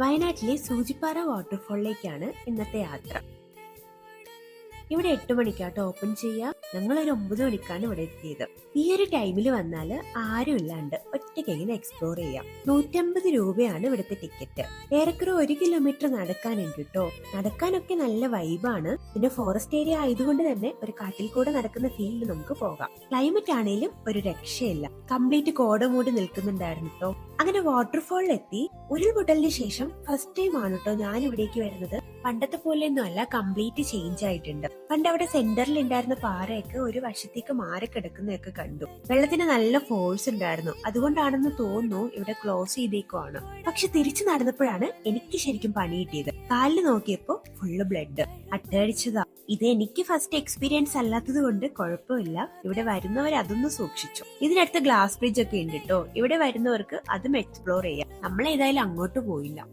വയനാട്ടിലെ സൂചിപ്പാറ വാട്ടർഫോളിലേക്കാണ് ഇന്നത്തെ യാത്ര. ഇവിടെ എട്ട് മണിക്കാട്ടോ ഓപ്പൺ ചെയ്യാം. ഞങ്ങൾ ഒരു ഒമ്പത് മണിക്കാണ് ഇവിടെ എത്തിയത്. ഈ ഒരു ടൈമിൽ വന്നാൽ ആരും ഇല്ലാണ്ട് ഒറ്റയ്ക്ക് എങ്ങനെ എക്സ്പ്ലോർ ചെയ്യാം. നൂറ്റമ്പത് രൂപയാണ് ഇവിടുത്തെ ടിക്കറ്റ് ഏറെക്കുറെ ഒരു കിലോമീറ്റർ നടക്കാനുണ്ട് കേട്ടോ നടക്കാനൊക്കെ നല്ല വൈബാണ് പിന്നെ ഫോറസ്റ്റ് ഏരിയ ആയതുകൊണ്ട് തന്നെ ഒരു കാട്ടിൽ കൂടെ നടക്കുന്ന ഫീലിൽ നമുക്ക് പോകാം. ക്ലൈമറ്റ് ആണെങ്കിലും ഒരു രക്ഷയില്ല. കംപ്ലീറ്റ് കോട മൂടി നിൽക്കുന്നുണ്ടായിരുന്നു കേട്ടോ അങ്ങനെ വാട്ടർഫോളിൽ എത്തി. ഉരുൾപൊട്ടലിന് ശേഷം ഫസ്റ്റ് ടൈം ആണ് കേട്ടോ ഞാൻ ഇവിടേക്ക് വരുന്നത്. പണ്ടത്തെ പോലെയൊന്നും അല്ല കംപ്ലീറ്റ് ചേഞ്ച് ആയിട്ടുണ്ട്. പണ്ട് അവിടെ സെന്ററിൽ ഉണ്ടായിരുന്ന പാറയൊക്കെ ഒരു വശത്തേക്ക് മാറി കിടക്കുന്നതൊക്കെ കണ്ടു. വെള്ളത്തിന് നല്ല ഫോഴ്സ് ഉണ്ടായിരുന്നു. അതുകൊണ്ടാണെന്ന് തോന്നുന്നു ഇവിടെ ക്ലോസ് ചെയ്തേക്കുവാണ്. പക്ഷെ തിരിച്ചു നടന്നപ്പോഴാണ് എനിക്ക് ശരിക്കും പണി കിട്ടിയത്. കാലിൽ നോക്കിയപ്പോ ഫുള്ള് ബ്ലഡ് അട്ടടിച്ചതാ ഇത് എനിക്ക് ഫസ്റ്റ് എക്സ്പീരിയൻസ് അല്ലാത്തത് കൊണ്ട് കുഴപ്പമില്ല. ഇവിടെ വരുന്നവർ അതൊന്ന് സൂക്ഷിച്ചു. ഇതിനടുത്ത് ഗ്ലാസ് ബ്രിഡ്ജ് ഒക്കെ ഉണ്ട് കേട്ടോ ഇവിടെ വരുന്നവർക്ക് അതും എക്സ്പ്ലോർ ചെയ്യാം. നമ്മൾ ഏതായാലും അങ്ങോട്ട് പോയില്ല.